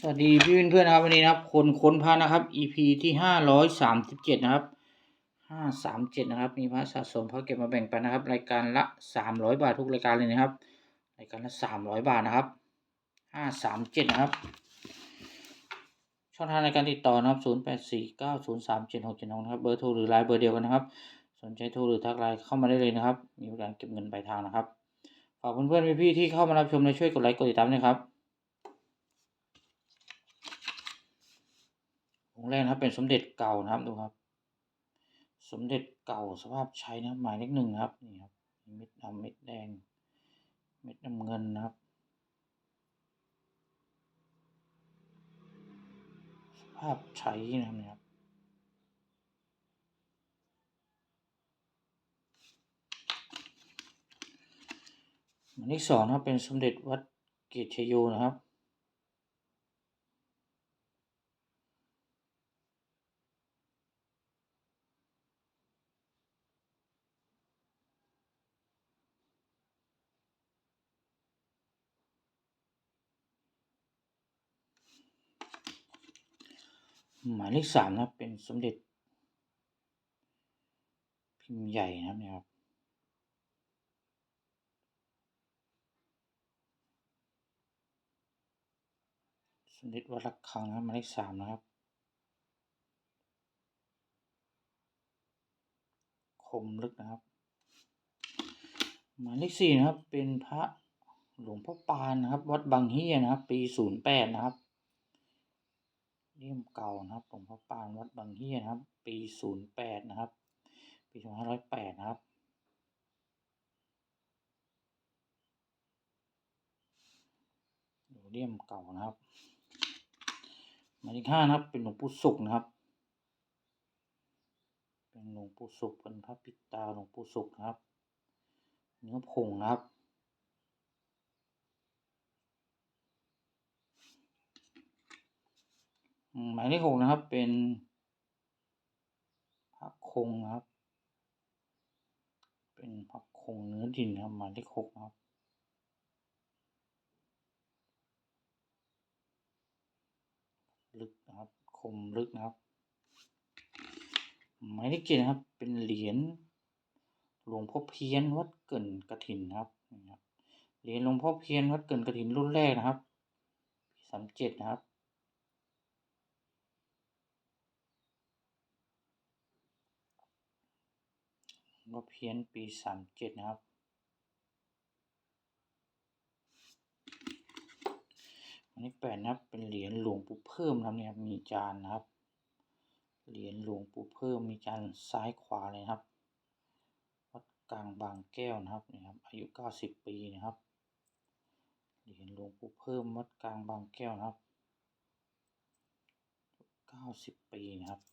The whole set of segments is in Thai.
สวัสดีพี่เพื่อนๆนะครับวันนี้นะครับ คนค้นพระนะครับ EP ที่ห้าร้อยสามสิบเจ็ดนะครับห้าสามเจ็ดนะครับ มีพระสะสมพระเก็บมาแบ่งปันนะครับ รายการละสามร้อยบาททุกรายการเลยนะครับ รายการละสามร้อยบาทนะครับห้าสามเจ็ดนะครับ ช่องทางในการติดต่อนะครับศูนย์แปดสี่เก้าศูนย์สามเจ็ดหกเจ็ดนะครับเบอร์โทรหรือไลน์เบอร์เดียวกันนะครับ สนใจโทรหรือทักไลน์เข้ามาได้เลยนะครับ มีบริการเก็บเงินปลายทางนะครับฝากเพื่อนๆพี่ๆที่เข้ามารับชมและช่วยกดไลค์กดติดตามด้วยครับ องค์แรกนะครับเป็นสมเด็จเก่านะครับดูครับ สมเด็จเก่าสภาพใช้นะครับหมายเลขหนึ่งนะครับนี่ครับมีเม็ดดำเม็ดแดง เม็ดน้ำเงินนะครับ สภาพใช้นะครับเนี่ยครับหมายเลขสองนะครับเป็นสมเด็จวัดเกตชโยนะครับ หมายเลขสามนะครับ เป็นสมเด็จ พิมพ์ใหญ่นะครับเนี่ยครับสมเด็จวัดระฆังนะครับหมายเลขสามนะครับคมลึกนะครับ หมายเลขสี่นะครับ เป็นพระหลวงพ่อปานนะครับ วัดบางเฮียนะครับ ปีศูนย์แปดนะครับ เลี่ยมเก่านะครับหลวงพ่อปานวัดบางเฮียนะครับ ปีศูนย์แปดนะครับ ปีสองพันห้าร้อยแปดนะครับ ดูเลี่ยมเก่านะครับหมายเลขห้านะครับ เป็นหลวงปู่ศุกร์นะครับ เป็นหลวงปู่ศุกร์เป็นพระปิดตาหลวงปู่ศุกร์นะครับ เนื้อผงนะครับ หมายเลขหกนะครับเป็นพระคงนะครับ เป็นพระคงเนื้อดินครับหมายเลขหกนะครับลึกนะครับ คมลึกนะครับ หมายเลขเจ็ดนะครับ เป็นเหรียญหลวงพ่อเพี้ยนวัดเกินกระถินครับนี่ครับเหรียญหลวงพ่อเพี้ยนวัดเกินกระถินรุ่นแรกนะครับสามเจ็ดนะครับ หลว งพ่อเพี้ยนปีสามเจ็ดนะครับหมายเลขแปดนะครับ เป็นเหรียญหลวงปู่เพิ่มนะครับเนี่ยครับมีจานนะครับ เหรียญหลวงปู่เพิ่มมีจานซ้ายขวาเลยครับ วัดกลางบางแก้วนะครับนี่ครับ อายุเก้าสิบปีนะครับ เหรียญหลวงปู่เพิ่มวัดกลางบางแก้วนะครับเก้าสิบปีนะครับ ห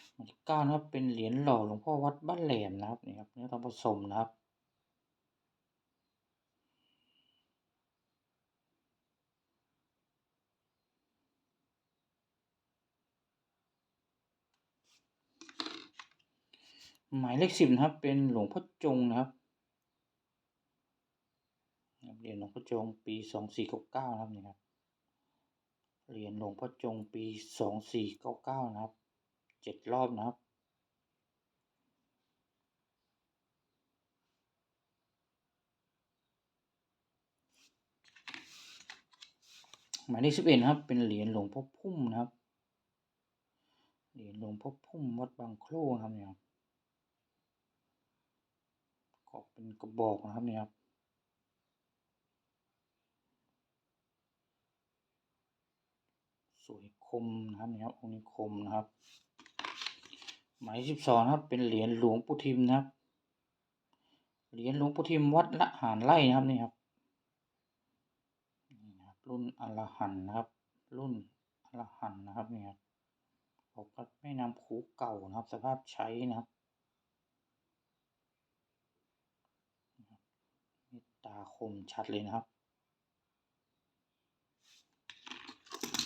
มาย เก้านะครับ เป็นเหรียญหล่อหลวงพ่อวัดบ้านแหลมนะครับนี่ครับเนื้อทองผสมนะครับ หมายเลขสิบนะครับ เป็นหลวงพ่อจงนะครับเหรียญหลวงพ่อจงปีสองสี่เก้าเก้านะครับนี่ครับเหรียญหลวงพ่อจงปีสองสี่เก้าเก้านะครับ เจ็ดรอบนะครับ หมายเลขสิบเอ็ดนครับ เป็นเหรียญหลวงพ่อพุ่มนะครับ เหรียญหลวงพ่อพุ่มวัดบางโคร่นะครับเนี่ยครับก็เป็นกระบอกนะครับเนี่ยครับสวยคมนะครับเนี่ยครับองค์นี้คมนะครับ หมายสิบสองครับ เป็นเหรียญหลวงปู่ทิมนะครับ เหรียญหลวงปู่ทิมวัดละหารไร่นะครับนี่ครับนี่นะครับรุ่นอรหันนะครับ รุ่นอรหันนะครับนี่ครับผมก็ไม่นำคูเก่านะครับ สภาพใช้นะครับนี่ตาคมชัดเลยนะครับ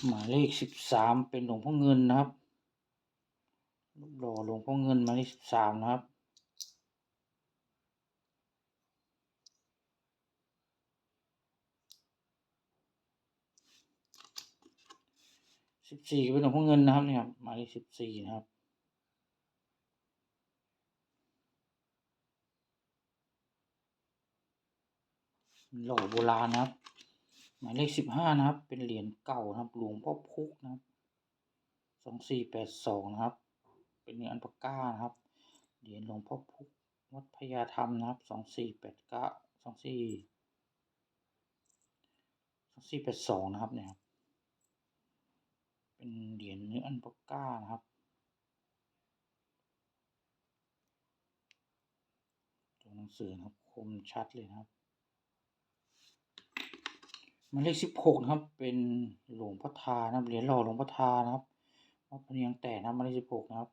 หมายเลขสิบสามเป็นหลวงพ่อเงินนะครับ หล่อหลวงพ่อเงินมาที่สิบสามนะครับ สิบสี่เป็นหลวงพ่อเงินนะครับเนี่ยคมาที่สิบสี่นะครับหล่อโบราณนะครับหมายเลขสิบห้านะครับ เป็นเหรียญเก่านะครับ หลวงพ่อพุกนะครับสองสี่แปดสองนะครับ เป็นเนื้ออันปาก้านะครับ เหรียญหลวงพ่อพุกวัดพญาธรรมนะครับสองสี่แปดเก้าสองสี่สองสี่แปดสองนะครับเนี่ยครับเป็นเหรียญเนื้ออันปาก้านะครับตัวหนังสือนะครับคมชัดเลยครับมายเลขสิบหกนะครับ เป็นหลวงพ่อทานะครับเหรียญหล่อหลวงพ่อทานะครับวัดพเนียงแต่นะครับหมายเลขสิบหกนะครับ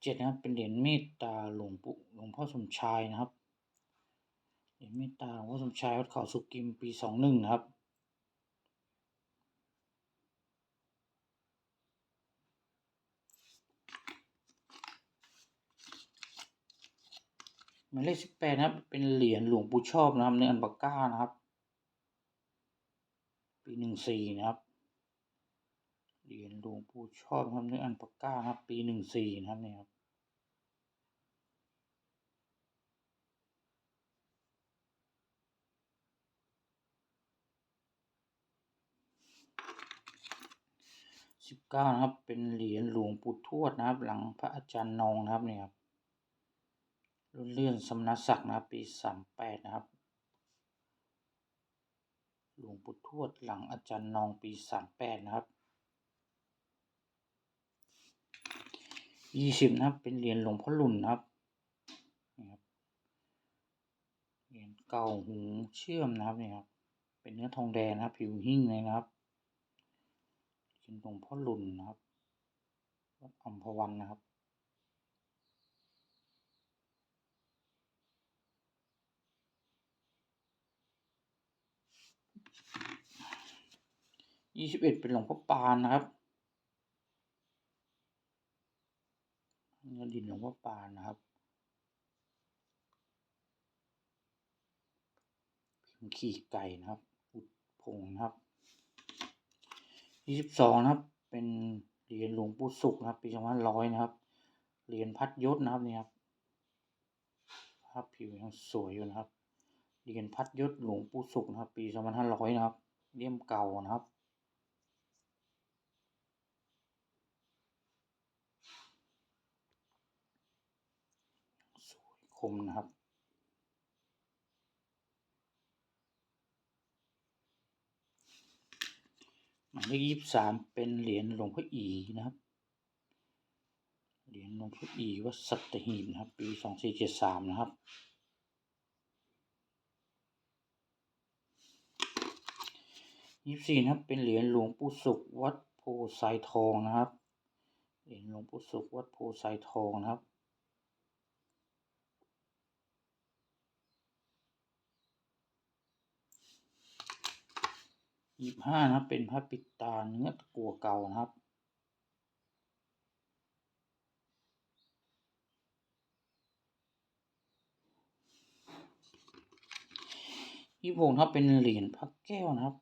เจ็ดนะครับ เป็นเหรียญเมตตาหลวงปู่หลวงพ่อสมชายนะครับ เหรียญเมตตาหลวงพ่อสมชายวัดเขาสุกิมปีสองหนึ่งนะครับ หมายเลขสิบแปดนะครับ เป็นเหรียญหลวงปู่ชอบนะครับในอันปาก้านะครับ ปีหนึ่งสี่นะครับ เหรียญหลวงปู่ชอบนะครับในอันปาก้าครับ ปีหนึ่งสี่นะครับเนี่ยครับสิบเก้านะครับ เป็นเหรียญหลวงปู่ทวดนะครับ หลังพระอาจารย์นองนะครับเนี่ยครับรุ่นเลื่อนสำนักศักดิ์นะครับ ปีสามแปดนะครับหลวงปู่ทวดหลังอาจารย์นองปีสามแปดนะครับ ยี่สิบนะครับ เป็นเหรียญหลวงพ่อหลุนนะครับนี่ครับเหรียญเก่าหูเชื่อมนะครับเนี่ยครับ เป็นเนื้อทองแดงนะครับ ผิวหิ้งเลยนะครับเหรียญหลวงพ่อหลุนนะครับวัดอัมพวันนะครับยี่สิบเอ็ดเป็นหลวงพ่อปานนะครับเงิน ดินหลวงพ่อปานนะครับ พิมพ์ขี่ไก่นะครับ อุดพงนะครับยี่สิบสองนะครับ เป็นเหรียญหลวงปู่ศุกร์นะครับ ปีสองพันร้อยนะครับ เหรียญพัดยศนะครับนี่ครับภาพผิวยังสวยอยู่นะครับ เหรียญพัดยศหลวงปู่ศุกร์นะครับ ปีสองพันห้าร้อยนะครับเลี่ยมเก่านะครับ สวย คมนะครับ หมายเลขยี่สิบสามเป็นเหรียญหลวงพ่ออีนะครับ เหรียญหลวงพ่ออีวัดสัตหีบนะครับ ปีสองสี่เจ็ดสามนะครับ ยี่สิบสี่นะครับ เป็นเหรียญหลวงปู่ศุกร์วัดโพไซทองนะครับ เหรียญหลวงปู่ศุกร์วัดโพไซทองนะครับ ยี่ห้านะครับ เป็นพระปิดตาเนื้อตะกัวเก่านะครับ ยี่สิบหกนะครับเป็นเหรียญพระแก้วนะครับ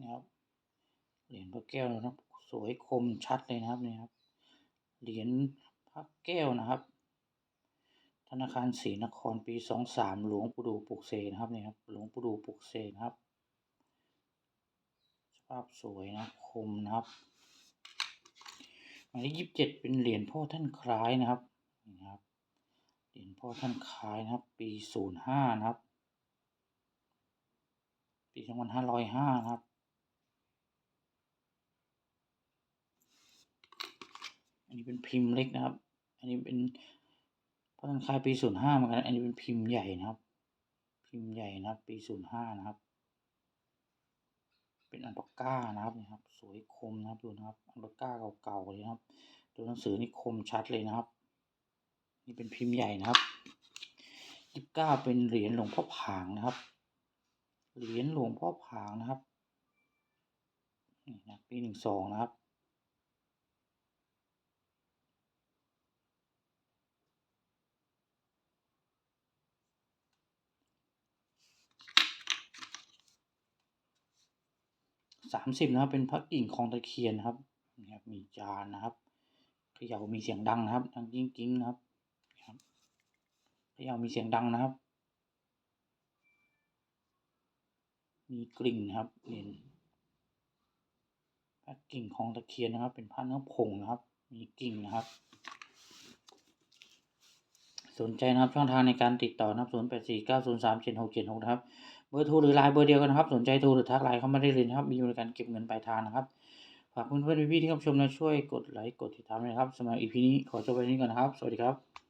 นะครับเหรียญพระแก้วนะครับ สวยคมชัดเลยนะครับนี่ครับ เหรียญพระแก้วนะครับ ธนาคารศรีนครปีสองสามหลวงปู่ดูปลุกเสนะครับนี่ครับหลวงปู่ดูปลุกเสนะครับาพสวยนะคมนะครับหมายเลขยี่สิบเจ็ดเป็นเหรียญพ่อท่านคล้ายนะครับนี่นะครับเหรียญพ่อท่านคล้ายนะครับ ปีศูนย์ห้านะครับ ปีสองพันห้าร้อยห้านะครับอันนี้เป็นพิมพ์เล็กนะครับ อันนี้เป็นพระท่านคล้ายปีศูนย์ห้าเหมือนกัน อันนี้เป็นพิมพ์ใหญ่นะครับ พิมพ์ใหญ่นะครับ ปีศูนย์ห้านะครับ เป็นอัลปาก้านะครับนี่ครับสวยคมนะครับดูนะครับอัลปาก้าเก่าๆเลยครับ ตัวหนังสือนี่คมชัดเลยนะครับ นี่เป็นพิมพ์ใหญ่นะครับยี่สิบเก้าเป็นเหรียญหลวงพ่อผางนะครับ เหรียญหลวงพ่อผางนะครับนี่นะปีหนึ่งสองนะครับ สามสิบนะครับ เป็นพระกิ่งคลองตะเคียนนะครับนี่ครับมีจานนะครับเขย่ามีเสียงดังนะครับ ดังกิ้งกิ้งนะครับเขย่ามีเสียงดังนะครับ มีกลิ่งนะครับเหรียพระกิ่งคลองตะเคียนนะครับ เป็นพระเนื้อผงนะครับ มีกิ่งนะครับ สนใจนะครับช่องทางในการติดต่อนะครับ0 8 4 9 0 3 7 6 7 6นะครับ เบอร์โทรหรือไลน์เบอร์เดียวกันนะครับ สนใจโทรหรือทักไลน์เข้ามาได้เลยนะครับ มีบริการเก็บเงินปลายทางนะครับ ฝากเพื่อนๆพี่ๆที่เข้าชมนะช่วยกดไลค์กดติดตามนะครับสำหรับอีพีนี้ขอจบไปนี้ก่อนนะครับ สวัสดีครับ